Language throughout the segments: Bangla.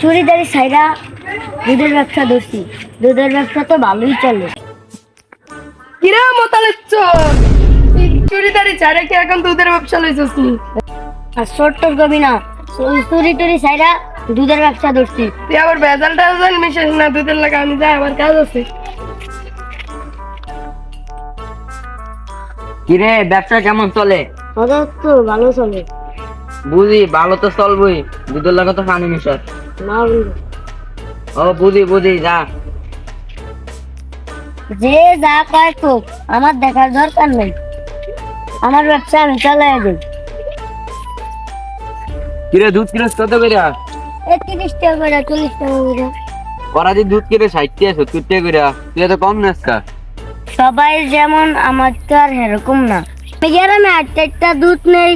চুরিদারি সাইরা দুধের ব্যবসা ধরছি দুধের ব্যবসা তো ভালোই চলে। কিরা মোতালের চোর চুরিদারি ছাড়া কি এখন দুধের ব্যবসা লইছিস আর ছোট্ট কবি না চুরি- টুরি সাইরা দুধের ব্যবসা ধরছি তুই আবার ভেজাল টাজাল মিশাস না দুধের লাগা আমি যাই আমার কাজ আছে। কিরে ব্যবসা কেমন চলে? তো ভালো চলে। বুঝি ভালো তো চলবই দুধের লাগে তো পানি মিশাস। ও বুঝি বুঝি যা। যে যা কয় তো আমার দেখার দরকার নেই। আমার ব্যবসা আমি চালাই দিই কিরে দুধ কত করে? তিরিশ টাকা করে চল্লিশ টাকা করে। দুধ কিরে ষাট টাকা সত্তর টাকা করে। তুই তো কম নেস কা? সবাই যেমন আমার তো আর এরকম না। আমি গ্রামে আট চারটা দুধ নেই।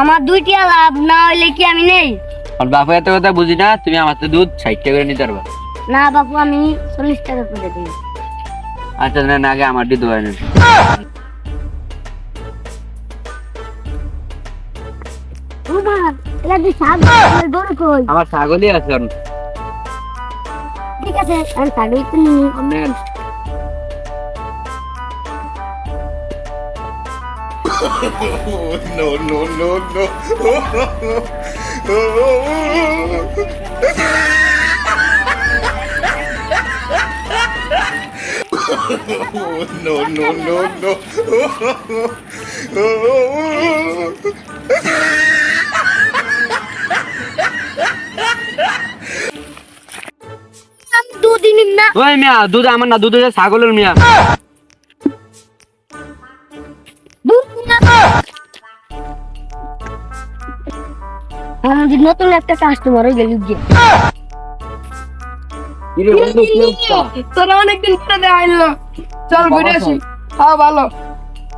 আমার দুইটা লাভ না হইলে কি আমি নেই? আর বাপু এত কথা বুঝি না তুমি আমার তো দুধ ষাট টাকা করে নিতে পারবা। না বাপু আমি চল্লিশ টাকা করে দিই আচ্ছা না না, আগে আমার ওই গরু কই? আমার ছাগলই আছে ঠিক আছে আমি ছাগল no, no, no, no. no, no, no, no. দুদিন না ওই মিয়া দুধ আমার না দুধ ছাগলের মিয়া আমাদের নতুন একটা কাস্টমার হয়ে গেল গিয়ে। কিরে বন্ধু কি অবস্থা? তোরা অনেকদিন পরে দেখা হইল। চল ঘুরে আসি। হ্যাঁ ভালো।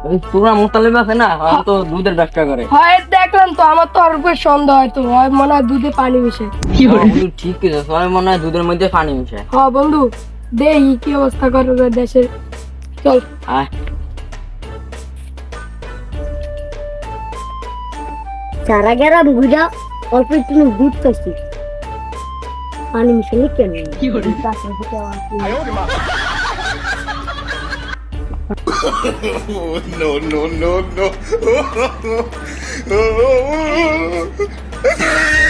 ওই মোতালেব আছে না? আমার তো দুধের ব্যবসা করে। হয় দেখলাম তো আমার তো আর উপর সন্দেহ হয় তো হয় মনে হয় দুধে পানি মিশে। বন্ধু ঠিক আছে সবাই মনে হয় দুধের মধ্যে পানি মিশায় হ্যাঁ বন্ধু দেখি কি অবস্থা করে দেশের। চল। আয়। সারা গেরা বুঝা অল্প একটু দুধ খাচ্ছি পানি মিশালে কেন no, no, no, no.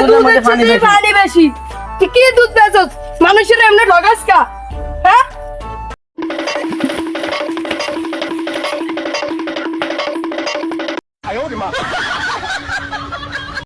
তুই বেশি। পানি বেশি তুই কি দুধ বেচছ মানুষের এমনি ঠগাস কা হ্যাঁ